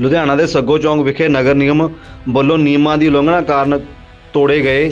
ਲੁਧਿਆਣਾ ਦੇ ਸੱਗੋ ਚੌਂਕ ਵਿਖੇ ਨਗਰ ਨਿਗਮ ਵੱਲੋਂ ਨਿਯਮਾਂ ਦੀ ਉਲੰਘਣਾ ਕਾਰਨ ਤੋੜੇ ਗਏ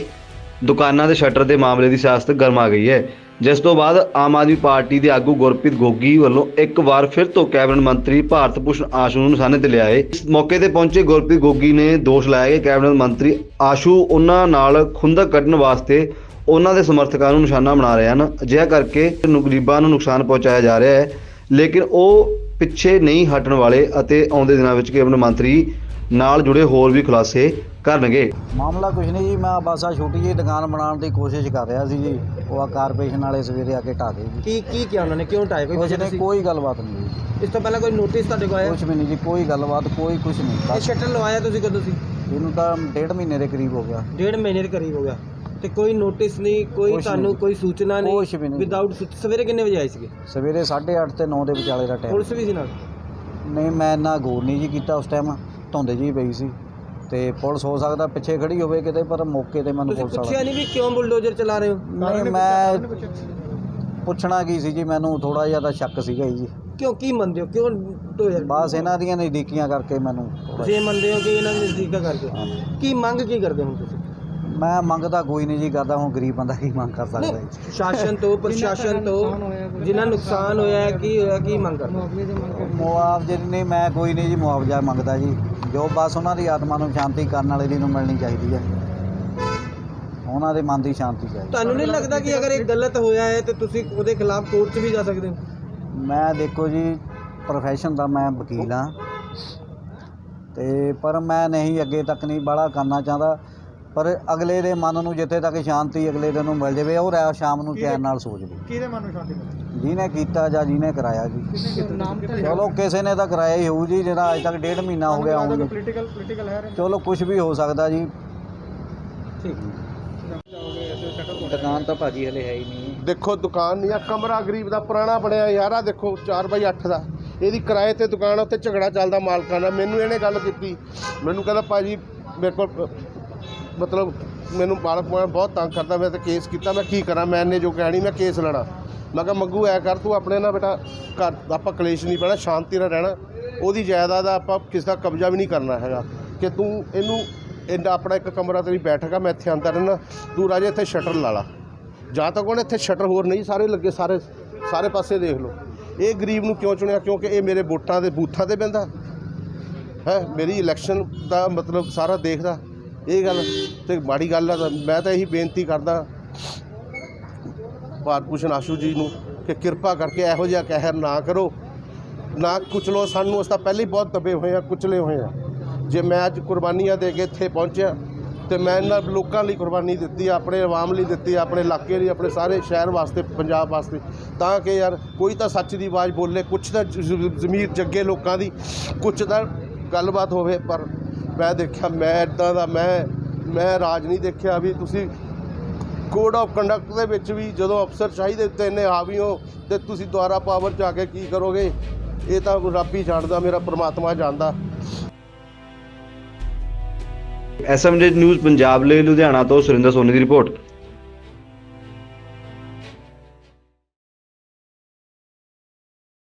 ਦੁਕਾਨਾਂ ਦੇ ਸ਼ਟਰ ਦੇ ਮਾਮਲੇ ਦੀ ਸਿਆਸਤ ਗਰਮਾ ਗਈ ਹੈ। ਜਿਸ ਤੋਂ ਬਾਅਦ ਆਮ ਆਦਮੀ ਪਾਰਟੀ ਦੇ ਆਗੂ ਗੁਰਪ੍ਰੀਤ ਗੋਗੀ ਵੱਲੋਂ ਇੱਕ ਵਾਰ ਫਿਰ ਤੋਂ ਕੈਬਨਿਟ ਮੰਤਰੀ ਭਾਰਤ ਭੂਸ਼ਣ ਆਸ਼ੂ ਨੂੰ ਨਿਸ਼ਾਨੇ ਤੇ ਲਿਆਏ। ਇਸ ਮੌਕੇ ਤੇ ਪਹੁੰਚੇ ਗੁਰਪ੍ਰੀਤ ਗੋਗੀ ਨੇ ਦੋਸ਼ ਲਾਇਆ ਕਿ ਕੈਬਨਿਟ ਮੰਤਰੀ ਆਸ਼ੂ ਉਹਨਾਂ ਨਾਲ ਖੁੰਦਕ ਕੱਢਣ ਵਾਸਤੇ ਉਹਨਾਂ ਦੇ ਸਮਰਥਕਾਂ ਨੂੰ ਨਿਸ਼ਾਨਾ ਬਣਾ ਰਹੇ ਹਨ। ਅਜਿਹਾ ਕਰਕੇ ਗਰੀਬਾਂ ਨੂੰ ਨੁਕਸਾਨ ਪਹੁੰਚਾਇਆ ਜਾ ਰਿਹਾ ਹੈ। ਲੇਕਿਨ ਉਹ ਪਿੱਛੇ ਨਹੀਂ ਹਟਣ ਵਾਲੇ ਅਤੇ ਆਉਂਦੇ ਦਿਨਾਂ ਵਿੱਚ ਕੈਬਨਿਟ ਮੰਤਰੀ ਨਾਲ ਜੁੜੇ ਹੋਰ ਵੀ ਖੁਲਾਸੇ ਕਰਨਗੇ। ਮਾਮਲਾ ਕੁਝ ਨਹੀਂ ਜੀ ਮੈਂ ਬਸ ਆ ਛੋਟੀ ਜਿਹੀ ਦੁਕਾਨ ਬਣਾਉਣ ਦੀ ਕੋਸ਼ਿਸ਼ ਕਰ ਰਿਹਾ ਸੀ ਜੀ। ਉਹ ਆ ਕਾਰਪੋਰੇਸ਼ਨ ਵਾਲੇ ਸਵੇਰੇ ਆ ਕੇ ਢਾਹ ਗਏ ਜੀ। ਕੀ ਕੀ ਕਿਹਾ ਉਹਨਾਂ ਨੇ? ਕਿਉਂ ਟਾਇਆ ਕੋਈ ਕੁਝ ਨਹੀਂ ਕੋਈ ਗੱਲਬਾਤ ਨਹੀਂ ਜੀ। ਇਸ ਤੋਂ ਪਹਿਲਾਂ ਕੋਈ ਨੋਟਿਸ ਤੁਹਾਡੇ ਕੋਲ ਆਇਆ? ਕੁਝ ਵੀ ਨਹੀਂ ਜੀ ਕੋਈ ਗੱਲਬਾਤ ਕੋਈ ਕੁਝ ਨਹੀਂ। ਇਹ ਸ਼ਟਰ ਲਵਾਇਆ ਤੁਸੀਂ ਕਦੋਂ ਸੀ? ਇਹਨੂੰ ਤਾਂ ਡੇਢ ਮਹੀਨੇ ਦੇ ਕਰੀਬ ਹੋ ਗਿਆ। ਡੇਢ ਮਹੀਨੇ ਦੇ ਕਰੀਬ ਹੋ ਗਿਆ। ਤੇ ਕੋਈ ਨੋਟਿਸ ਨਹੀਂ ਕੋਈ ਕੁਛ ਤੁਹਾਨੂੰ ਨਹੀਂ। ਕੋਈ ਸੂਚਨਾ ਨਹੀਂ। ਕੁਛ ਵੀ ਨਹੀਂ। ਵਿਦਆਊਟ ਸਵੇਰੇ ਕਿੰਨੇ ਵਜੇ ਆਏ ਸੀਗੇ? ਸਵੇਰੇ 8:30 ਤੇ 9 ਦੇ ਵਿਚਾਲੇ ਦਾ ਟਾਈਮ ਪੁਲਿਸ ਵੀ ਸੀ ਨਾਲ? ਨਹੀਂ ਮੈਂ ਇੰਨਾ ਗੌਰ ਨਹੀਂ ਜੀ ਕੀਤਾ ਉਸ ਟਾਈਮ ਧੁੰਦ ਜੀ ਪਈ ਸੀ। ਤੇ ਪੁਲਿਸ ਹੋ ਸਕਦਾ ਪਿੱਛੇ ਖੜੀ ਹੋਵੇ ਕਿਤੇ ਪਰ ਮੌਕੇ ਤੇ ਮੈਨੂੰ ਤੁਸੀਂ ਪੁਲਿਸ ਪੁੱਛਿਆ ਵਾਲਾ ਨਹੀਂ ਵੀ ਕਿਉਂ ਬੁਲਡੋਜ਼ਰ ਚਲਾ ਰਹੇ ਹੋ? ਨਹੀਂ ਮੈਂ ਪੁੱਛਣਾ ਕੀ ਸੀ ਜੀ ਮੈਨੂੰ ਥੋੜਾ ਜਿਹਾ ਤਾਂ ਸ਼ੱਕ ਸੀਗਾ ਜੀ। ਕਿਉਂ ਕੀ ਮੰਨਦੇ ਹੋ? ਕਿਉਂ ਢੋਇਆ ਬਸ ਇਹਨਾਂ ਦੀਆਂ ਨਜ਼ਦੀਕੀਆਂ ਕਰਕੇ ਮੈਨੂੰ ਥੋੜ੍ਹਾ ਤੁਸੀਂ ਇਹ ਮੰਨਦੇ ਹੋ ਕਿ ਇਹਨਾਂ ਨੂੰ ਨਜ਼ਦੀਕਾ ਕਰਕੇ। ਹਾਂ। ਕੀ ਮੰਗ ਕੀ ਕਰਦੇ ਹੋ ਤੁਸੀਂ? ਮੈਂ ਮੰਗਦਾ ਕੋਈ ਨਹੀਂ ਜੀ ਕਰਦਾ ਹੁਣ ਗਰੀਬ ਬੰਦਾ ਕੀ ਮੰਗ ਕਰ ਸਕਦਾ ਜੀ? ਸ਼ਾਸਨ ਤੋਂ ਪ੍ਰਸ਼ਾਸਨ ਤੋਂ ਜਿਨ੍ਹਾਂ ਨੁਕਸਾਨ ਹੋਇਆ ਹੈ ਕੀ ਹੋਇਆ ਕੀ ਮੰਗ ਕਰਦੇ? ਮੁਆਵਜ਼ੇ ਨਹੀਂ ਮੈਂ ਕੋਈ ਨਹੀਂ ਜੀ ਮੁਆਵਜ਼ਾ ਮੰਗਦਾ ਜੀ। ਜੋ ਬਸ ਉਹਨਾਂ ਦੀ ਆਤਮਾ ਨੂੰ ਸ਼ਾਂਤੀ ਕਰਨ ਵਾਲੇ ਦੀ ਨੂੰ ਮਿਲਣੀ ਚਾਹੀਦੀ ਹੈ। ਉਹਨਾਂ ਦੇ ਮਨ ਦੀ ਸ਼ਾਂਤੀ ਚਾਹੀਦੀ ਤੁਹਾਨੂੰ ਨਹੀਂ ਲੱਗਦਾ ਕਿ ਅਗਰ ਇਹ ਗਲਤ ਹੋਇਆ ਹੈ ਤੇ ਤੁਸੀਂ ਉਹਦੇ ਖਿਲਾਫ ਕੋਰਟ 'ਚ ਵੀ ਜਾ ਸਕਦੇ ਹੋ? ਮੈਂ ਦੇਖੋ ਜੀ ਪ੍ਰੋਫੈਸ਼ਨ ਦਾ ਮੈਂ ਵਕੀਲ ਹਾਂ। ਤੇ ਪਰ ਮੈਂ ਨਹੀਂ ਅੱਗੇ ਤੱਕ ਨਹੀਂ ਬੜਾ ਕਰਨਾ ਚਾਹੁੰਦਾ। ਪਰ ਅਗਲੇ ਦੇ ਮਨ ਨੂੰ ਜਿੱਥੇ ਤੱਕ ਸ਼ਾਂਤੀ ਅਗਲੇ ਦਿਨ ਨੂੰ ਮਿਲ ਜਾਵੇ ਉਹ ਰਾਤ ਸ਼ਾਮ ਨੂੰ ਚੈਨ ਨਾਲ ਸੋ ਜਾਵੇ। ਕਿਹਦੇ ਮਨ ਨੂੰ ਸ਼ਾਂਤੀ ਮਿਲੇ? ਜਿਹਨੇ ਕੀਤਾ ਜਾਂ ਜਿਹਨੇ ਕਰਾਇਆ ਜੀ। ਚਲੋ ਕਿਸੇ ਨੇ ਤਾਂ ਕਰਾਇਆ ਹੀ ਹੋਊ ਜੀ ਜਿਹੜਾ ਅੱਜ ਤੱਕ ਡੇਢ ਮਹੀਨਾ ਹੋ ਗਿਆ ਹੁਣ ਪੋਲੀਟੀਕਲ ਪੋਲੀਟੀਕਲ ਹੈ ਚਲੋ ਕੁਝ ਵੀ ਹੋ ਸਕਦਾ ਜੀ। ਠੀਕ। ਦੁਕਾਨ ਤਾਂ ਭਾਜੀ ਹਲੇ ਹੈ ਹੀ ਨਹੀਂ। ਦੇਖੋ ਦੁਕਾਨ ਨਹੀਂ ਆ ਕਮਰਾ ਗਰੀਬ ਦਾ ਪੁਰਾਣਾ ਬਣਿਆ ਯਾਰ ਆ ਦੇਖੋ 4 ਬਾਈ 8 ਦਾ। ਇਹਦੀ ਕਿਰਾਏ ਤੇ ਦੁਕਾਨ ਉੱਥੇ ਝਗੜਾ ਚੱਲਦਾ ਮਾਲਕਾਂ ਦਾ। ਮੈਨੂੰ ਇਹਨੇ ਗੱਲ ਕੀਤੀ। ਮੈਨੂੰ ਕਹਿੰਦਾ ਭਾਜੀ ਮੇਰੇ ਕੋਲ ਮਤਲਬ ਮੈਨੂੰ ਮਾਲਕ ਪੁਆਣਾ ਬਹੁਤ ਤੰਗ ਕਰਦਾ ਮੈਂ ਤੇ ਕੇਸ ਕੀਤਾ, ਮੈਂ ਕੀ ਕਰਾਂ, ਮੈਂ ਇਹਨੇ ਜੋ ਕਹਿਣੀ ਮੈਂ ਕੇਸ ਲੜਾ। ਮੈਂ ਕਿਹਾ, ਮੰਗੂ, ਐ ਕਰ, ਤੂੰ ਆਪਣੇ ਨਾਲ ਬੇਟਾ ਘਰ, ਆਪਾਂ ਕਲੇਸ਼ ਨਹੀਂ ਪੈਣਾ, ਸ਼ਾਂਤੀ ਨਾਲ ਰਹਿਣਾ। ਉਹਦੀ ਜਾਇਦਾਦ ਦਾ ਆਪਾਂ ਕਿਸੇ ਦਾ ਕਬਜ਼ਾ ਵੀ ਨਹੀਂ ਕਰਨਾ ਹੈਗਾ ਕਿ ਤੂੰ ਇਹਨੂੰ, ਇਹਦਾ ਆਪਣਾ ਇੱਕ ਕਮਰਾ ਤੇਰੀ ਬੈਠਕ ਆ, ਮੈਂ ਇੱਥੇ ਆਂਦਾ ਰਹਿਣਾ। ਤੂੰ ਰਾਜੇ ਇੱਥੇ ਸ਼ਟਰ ਲਾ ਲਾ। ਜਾਂ ਤਾਂ ਉਹਨੇ ਇੱਥੇ ਸ਼ਟਰ ਹੋਰ ਨਹੀਂ, ਸਾਰੇ ਲੱਗੇ, ਸਾਰੇ ਸਾਰੇ ਪਾਸੇ ਦੇਖ ਲਓ। ਇਹ ਗਰੀਬ ਨੂੰ ਕਿਉਂ ਚੁਣਿਆ? ਕਿਉਂਕਿ ਇਹ ਮੇਰੇ ਵੋਟਾਂ ਦੇ ਬੂਥਾਂ ਤੇ ਪੈਂਦਾ ਹੈ, ਮੇਰੀ ਇਲੈਕਸ਼ਨ ਦਾ ਮਤਲਬ ਸਾਰਾ ਦੇਖਦਾ। ਇਹ ਗੱਲ ਤੇ ਮਾੜੀ ਗੱਲ ਆ ਤਾਂ ਮੈਂ ਤਾਂ ਇਹੀ ਬੇਨਤੀ ਕਰਦਾ ਭਾਰਤ ਭੂਸ਼ਣ ਆਸ਼ੂ ਜੀ ਨੂੰ ਕਿ ਕਿਰਪਾ ਕਰਕੇ ਇਹੋ ਜਿਹਾ ਕਹਿਰ ਨਾ ਕਰੋ। ਨਾ ਕੁਚਲੋ ਸਾਨੂੰ ਉਸ ਤਾਂ ਪਹਿਲੇ ਹੀ ਬਹੁਤ ਦਬੇ ਹੋਏ ਆ, ਕੁਚਲੇ ਹੋਏ ਆ। ਜੇ ਮੈਂ ਅੱਜ ਕੁਰਬਾਨੀਆਂ ਦੇ ਕੇ ਇੱਥੇ ਪਹੁੰਚਿਆ ਤੇ ਮੈਂ ਇਹਨਾਂ ਲੋਕਾਂ ਲਈ ਕੁਰਬਾਨੀ ਦਿੱਤੀ ਆਪਣੇ ਆਵਾਮ ਲਈ ਦਿੱਤੀ ਆਪਣੇ ਇਲਾਕੇ ਲਈ, ਆਪਣੇ ਸਾਰੇ ਸ਼ਹਿਰ ਵਾਸਤੇ, ਪੰਜਾਬ ਵਾਸਤੇ, ਤਾਂ ਕਿ ਯਾਰ ਕੋਈ ਤਾਂ ਸੱਚ ਦੀ ਆਵਾਜ਼ ਬੋਲੇ, ਕੁਛ ਤਾਂ ਜ਼ਮੀਰ ਜੱਗੇ ਲੋਕਾਂ ਦੀ, ਕੁਛ ਤਾਂ ਗੱਲਬਾਤ ਹੋਵੇ, ਪਰ ਮੈਂ ਦੇਖਿਆ, ਮੈਂ ਇਦਾਂ ਦਾ, ਮੈਂ ਮੈਂ ਰਾਜ ਨਹੀਂ ਦੇਖਿਆ ਵੀ ਤੁਸੀਂ ਕੋਡ ਆਫ ਕੰਡਕਟ ਦੇ ਵਿੱਚ ਵੀ ਜਦੋਂ ਅਫਸਰ ਚਾਹੀਦੇ ਉੱਤੇ ਇੰਨੇ ਹਾਵੀ ਹੋ ਤੇ ਤੁਸੀਂ ਦੁਆਰਾ ਪਾਵਰ ਚ ਆ ਕੇ ਕੀ ਕਰੋਗੇ? ਇਹ ਤਾਂ ਰੱਬ ਹੀ ਜਾਣਦਾ, ਮੇਰਾ ਪ੍ਰਮਾਤਮਾ ਜਾਣਦਾ। ਐਸਐਮਜੀ ਨਿਊਜ਼ ਪੰਜਾਬ ਲਈ, ਲੁਧਿਆਣਾ ਤੋਂ ਸੁਰਿੰਦਰ ਸੋਨੀ ਦੀ ਰਿਪੋਰਟ।